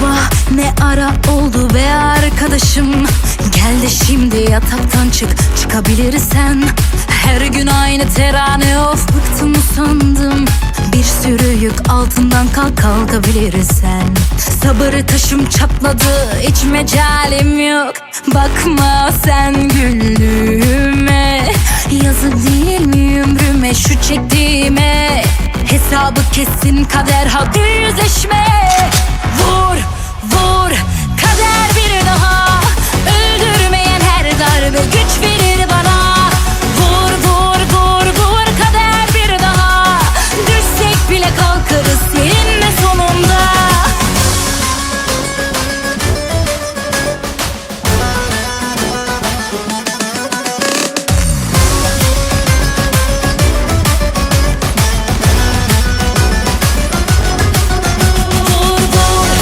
sabah ne ara oldu be arkadaşım? Gel de şimdi yataktan çık çıkabilirsen. Her gün aynı terane of bıktım usandım. Bir sürü yük altından kalk kalkabilirsen. Sabır taşım çatladı hiç mecalim yok. Bakma sen güldüğüme. Yazı değil mi ömrüme şu çektiğime? Hesabı kesin kader hadi